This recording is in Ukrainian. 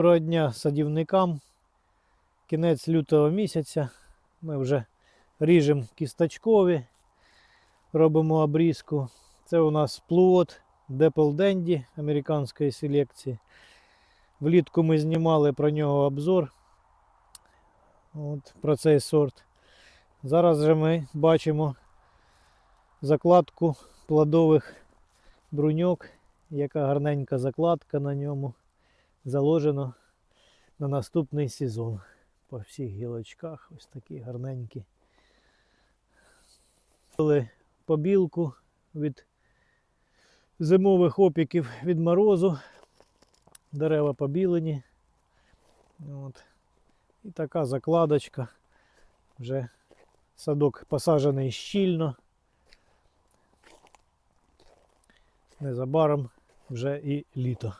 Доброго дня садівникам. Кінець лютого місяця. Ми вже ріжемо кісточкові, робимо обрізку. Це у нас плуот Депл Денді американської селекції. Влітку ми знімали про нього обзор. От, про цей сорт. Зараз же ми бачимо закладку плодових бруньок, яка гарненька закладка на ньому заложено на наступний сезон. По всіх гілочках ось такі гарненькі. Побілку від зимових опіків від морозу. Дерева побілені. От. І така закладочка. Вже садок посаджений щільно. Незабаром вже і літо.